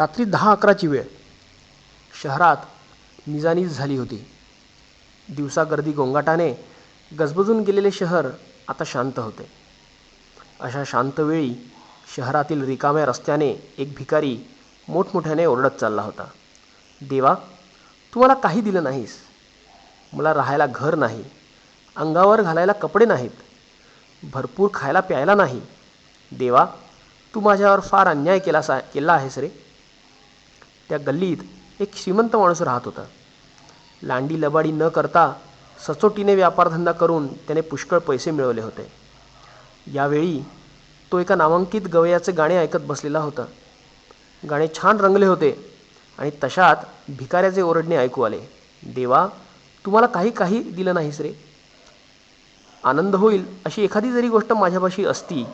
रात्री दहा अकराची वेळ. शहरात निजानीज झाली होती. दिवसा गर्दी गोंगाटाने गजबजून गेलेले शहर आता शांत होते. अशा शांत वेळी शहरातील रिकाम्या रस्त्याने एक भिकारी मोठमोठ्याने ओरडत चालला होता. देवा तू मला काही दिलं नाहीस. मला राहायला घर नाही. अंगावर घालायला कपडे नाहीत. भरपूर खायला प्यायला नाही. देवा तू माझ्यावर फार अन्याय केला सा केला आहेस रे. त्या गल्लीत एक श्रीमंत माणूस राहत होता. लांडी लबाडी न करता सचोटीने व्यापारधंदा करून त्याने पुष्कळ पैसे मिळवले होते. यावेळी तो एका नामांकित गवयाचे गाणे ऐकत बसलेला होता. गाणे छान रंगले होते आणि तशात भिकाऱ्याचे ओरडणे ऐकू आले. देवा तुम्हाला काही काही दिलं नाहीस रे. आनंद होईल अशी एखादी जरी गोष्ट माझ्यापाशी असती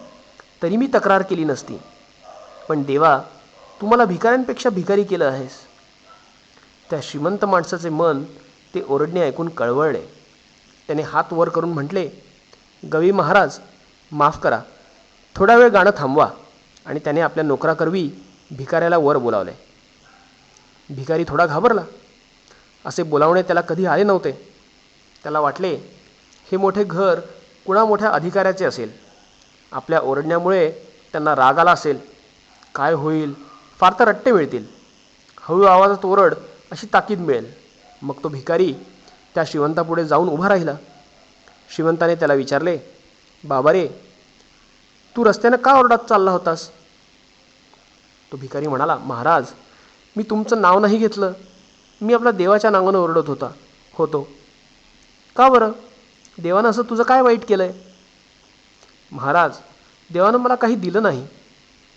तरी मी तक्रार केली नसती. पण देवा तू मला भिकाऱ्यांपेक्षा भिकारी केलं आहेस. त्या श्रीमंत माणसाचे मन ते ओरडणे ऐकून कळवळले. त्याने हात वर करून म्हटले गवी महाराज माफ करा. थोडा वेळ गाणं थांबवा. आणि त्याने आपल्या नोकराकरवी भिकाऱ्याला वर बोलावले. भिकारी थोडा घाबरला. असे बोलावणे त्याला कधी आले नव्हते. त्याला वाटले हे मोठे घर कुणा मोठ्या अधिकाऱ्याचे असेल. आपल्या ओरडण्यामुळे त्यांना राग आला असेल. काय होईल? फार तर रट्टे मिळतील. हळू आवाजात ओरड अशी ताकीद मिळेल. मग तो भिकारी त्या श्रीमंतापुढे जाऊन उभा राहिला. श्रीमंताने त्याला विचारले बाबा रे तू रस्त्यानं का ओरडत चालला होतास? तो भिकारी म्हणाला महाराज मी तुमचं नाव नाही घेतलं. मी आपल्या देवाच्या नावानं ओरडत होता होतो. का बरं? देवानं असं तुझं काय वाईट केलं आहे महाराज देवानं मला काही दिलं नाही.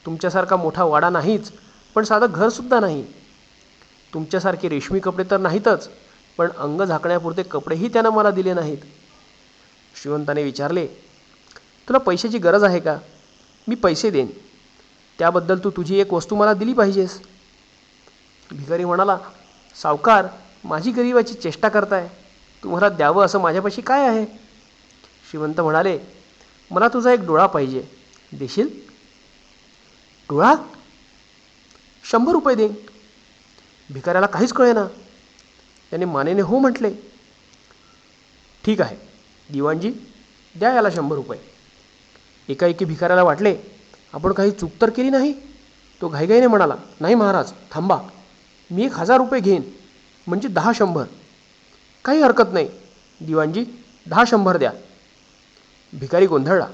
तुमच्यासारखा मोठा वाडा नाहीच. पण साधं घरसुद्धा नाही. तुमच्यासारखे रेशमी कपडे तर नाहीतच पण अंग झाकण्यापुरते कपडेही त्यानं मला दिले नाहीत. श्रीवंताने विचारले तुला पैशाची गरज आहे का? मी पैसे देईन. त्याबद्दल तू तुझी एक वस्तू मला दिली पाहिजेस. भिकारी म्हणाला सावकार माझी गरिबाची चेष्टा करताय. तुम्हाला द्यावं असं माझ्यापाशी काय आहे? श्रीमंत म्हणाले मला तुझा एक डोळा पाहिजे. देशील? डोळा? शंभर रुपये देईन. भिकाऱ्याला काहीच कळेना. त्याने मानेने हो म्हटले. ठीक आहे दिवाणजी द्या याला शंभर रुपये. एकाएकी भिकाऱ्याला वाटले आपण काही चूक तर केली नाही? तो घाईघाईने म्हणाला नाही महाराज थांबा. मी एक हजार रुपये घेईन म्हणजे दहा शंभर. काही हरकत नाही. दिवाणजी दहा शंभर द्या. भिकारी गोंधळला.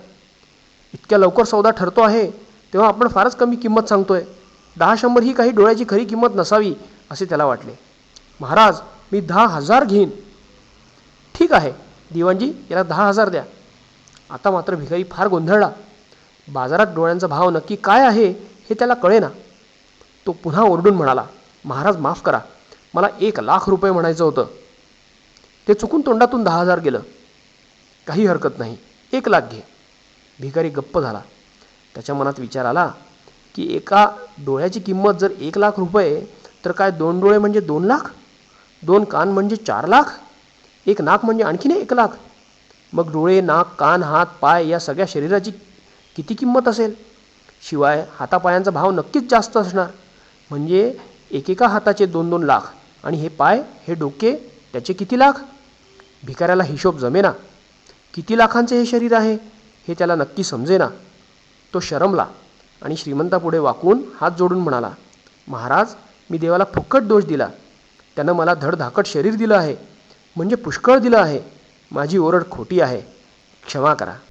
इतक्या लवकर सौदा ठरतो आहे तेव्हा आपण फारच कमी किंमत सांगतोय. दहा शंभर ही काही डोळ्याची खरी किंमत नसावी असे त्याला वाटले. महाराज मी दहा हजार घेईन. ठीक आहे दिवाणजी याला दहा हजार द्या. आता मात्र भिकारी फार गोंधळला. बाजारात डोळ्यांचा भाव नक्की काय आहे हे त्याला कळेना. तो पुन्हा ओरडून म्हणाला महाराज माफ करा मला एक लाख रुपये म्हणायचं होतं. ते चुकून तोंडातून दहा हजार गेलं. काही हरकत नाही एक लाख घे. भिकारी गप्प झाला. त्याच्या मनात विचार आला की एका डोळ्याची किंमत जर एक लाख रुपये तर काय दोन डोळे म्हणजे दोन लाख? दोन कान म्हणजे चार लाख? एक नाक म्हणजे आणखीन एक लाख? मग डोळे नाक कान हात पाय या सगळ्या शरीराची किती किंमत असेल? शिवाय हातापायांचा भाव नक्कीच जास्त असणार. म्हणजे एकेका हाताचे दोन दोन लाख आणि हे पाय हे डोके त्याचे किती लाख? भिकाऱ्याला हिशोब जमेना. किती लाखांचे हे शरीर आहे हे त्याला नक्की समजेना. तो शरमला. आणि श्रीमंतापुढे वाकून हात जोडून म्हणाला महाराज मी देवाला फुकट दोष दिला. त्यानं मला धडधाकट शरीर दिलं आहे. म्हणजे पुष्कळ दिलं आहे. माझी ओरड खोटी आहे. क्षमा करा.